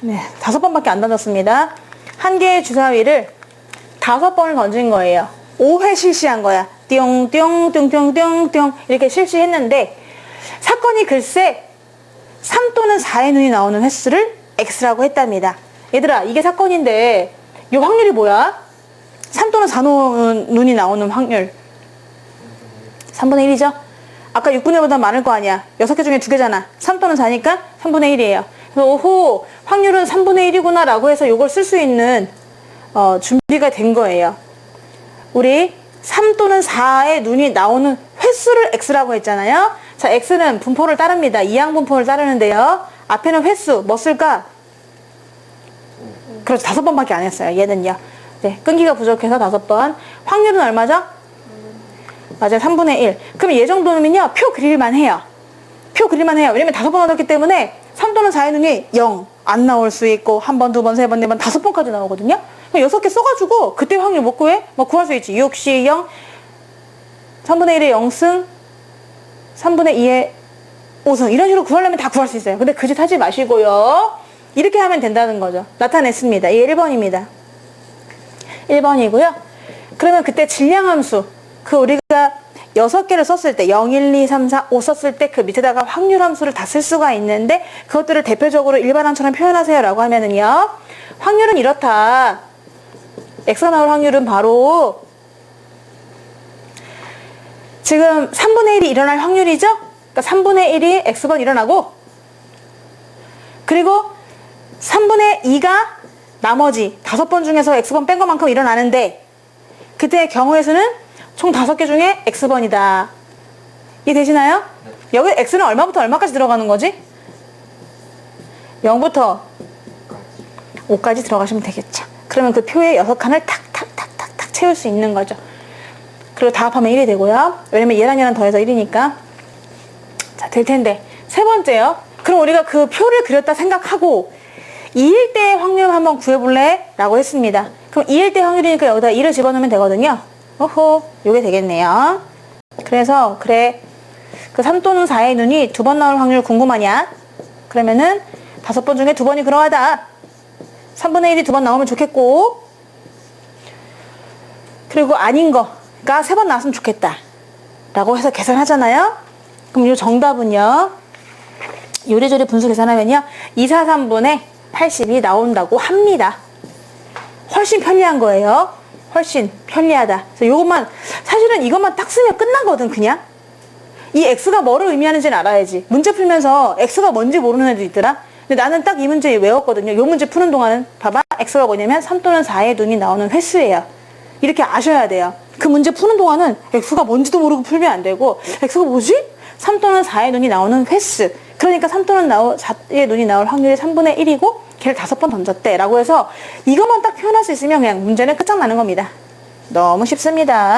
네, 다섯 번밖에 안 던졌습니다. 한 개의 주사위를 다섯 번을 던진 거예요. 5회 실시한 거야. 띵 띵 띵 띵 띵 띵 이렇게 실시했는데 사건이 글쎄 3 또는 4의 눈이 나오는 횟수를 X라고 했답니다. 얘들아, 이게 사건인데 이 확률이 뭐야? 3 또는 4 눈이 나오는 확률. 3분의 1이죠? 아까 6분의 1보다 많을 거 아니야. 6개 중에 2개잖아. 3 또는 4니까 3분의 1이에요. 오호, 확률은 3분의 1이구나 라고 해서 이걸 쓸 수 있는 어, 준비가 된 거예요. 우리 3 또는 4의 눈이 나오는 횟수를 x라고 했잖아요. 자, x는 분포를 따릅니다. 이항 분포를 따르는데요. 앞에는 횟수, 뭐 쓸까? 그렇죠. 다섯 번밖에 안 했어요. 얘는요. 네, 끈기가 부족해서 다섯 번. 확률은 얼마죠? 맞아요. 3분의 1. 그럼 얘 정도면요. 표 그릴만 해요. 표 그릴만 해요. 왜냐면 다섯 번 얻었기 때문에 3 또는 4의 눈이 0 안 나올 수 있고 한 번, 두 번, 세 번, 네 번, 다섯 번까지 나오거든요. 여섯 개 써가지고 그때 확률 못 구해? 뭐 구할 수 있지. 6시 0, 3분의 1의 0승, 3분의 2의 5승 이런 식으로 구하려면 다 구할 수 있어요. 근데 그 짓 하지 마시고요. 이렇게 하면 된다는 거죠. 나타냈습니다. 이게 1번입니다. 1번이고요. 그러면 그때 질량함수 그 우리가 6개를 썼을 때 0, 1, 2, 3, 4, 5 썼을 때 그 밑에다가 확률 함수를 다 쓸 수가 있는데 그것들을 대표적으로 일반함처럼 표현하세요 라고 하면은요. 확률은 이렇다. X가 나올 확률은 바로 지금 3분의 1이 일어날 확률이죠? 그러니까 3분의 1이 X번 일어나고 그리고 3분의 2가 나머지 5번 중에서 X번 뺀 것만큼 일어나는데 그때의 경우에서는 총 5개 중에 X번이다. 이해되시나요? 여기 X는 얼마부터 얼마까지 들어가는 거지? 0부터 5까지 들어가시면 되겠죠. 그러면 그 표에 6칸을 탁탁탁탁탁 채울 수 있는 거죠. 그리고 다 합하면 1이 되고요. 왜냐면 얘랑 얘랑 더해서 1이니까. 자, 될 텐데. 세 번째요. 그럼 우리가 그 표를 그렸다 생각하고 2일 때 확률 한번 구해볼래? 라고 했습니다. 그럼 2일 때 확률이니까 여기다 2를 집어넣으면 되거든요. 오호, 요게 되겠네요. 그래서, 그래. 그 3 또는 4의 눈이 두 번 나올 확률 궁금하냐? 그러면은 다섯 번 중에 두 번이 그러하다. 3분의 1이 두 번 나오면 좋겠고, 그리고 아닌 거가 세 번 나왔으면 좋겠다. 라고 해서 계산하잖아요? 그럼 이 정답은요, 요리조리 분수 계산하면요, 2, 4, 3분의 80이 나온다고 합니다. 훨씬 편리한 거예요. 훨씬 편리하다. 그래서 요것만, 사실은 이것만 딱 쓰면 끝나거든, 그냥. 이 X가 뭐를 의미하는지는 알아야지. 문제 풀면서 X가 뭔지 모르는 애도 있더라. 근데 나는 딱 이 문제 외웠거든요. 요 문제 푸는 동안은 봐봐. X가 뭐냐면 3 또는 4의 눈이 나오는 횟수예요. 이렇게 아셔야 돼요. 그 문제 푸는 동안은 X가 뭔지도 모르고 풀면 안 되고 X가 뭐지? 3 또는 4의 눈이 나오는 횟수. 그러니까 3 또는 4의 눈이 나올 확률이 3분의 1이고 걔를 다섯 번 던졌대. 라고 해서 이것만 딱 표현할 수 있으면 그냥 문제는 끝장나는 겁니다. 너무 쉽습니다.